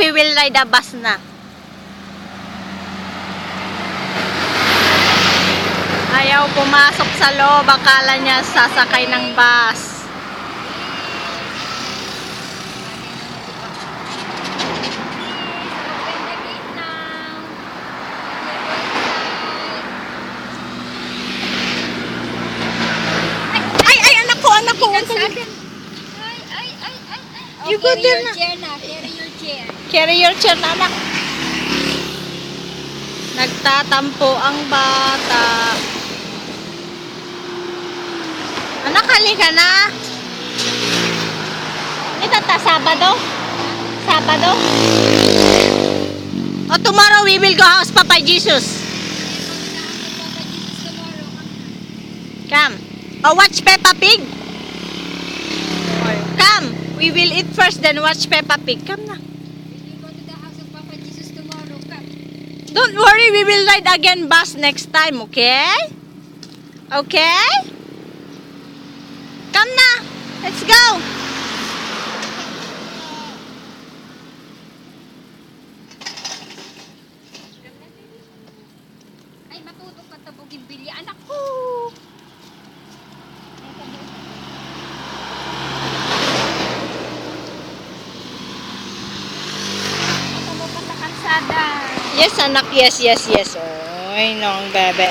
we will ride a bus na. Ayaw pumasok sa loob. Akala niya sasakay ng bus. Ay, ay, anak ko, anak ko. Ay. You Oh, go carry there your na. chair na. Carry your chair. Carry your chair na, anak. Nagtatampo ang bata. Anak, halika na. Ito ta, Sabado? Sabado? O, tomorrow we will go house Papa Jesus. Come. Oh, watch Peppa Pig. Come. We will eat first, then watch Peppa Pig. Come na. Don't worry, we will ride again bus next time, okay? Okay? Come na. Let's go. Ay, matutok ka tabugin bilya. Anak ko. Ito mo pa sa kalsada. Yes, anak. Yes, yes, yes. Oy, nong bebe.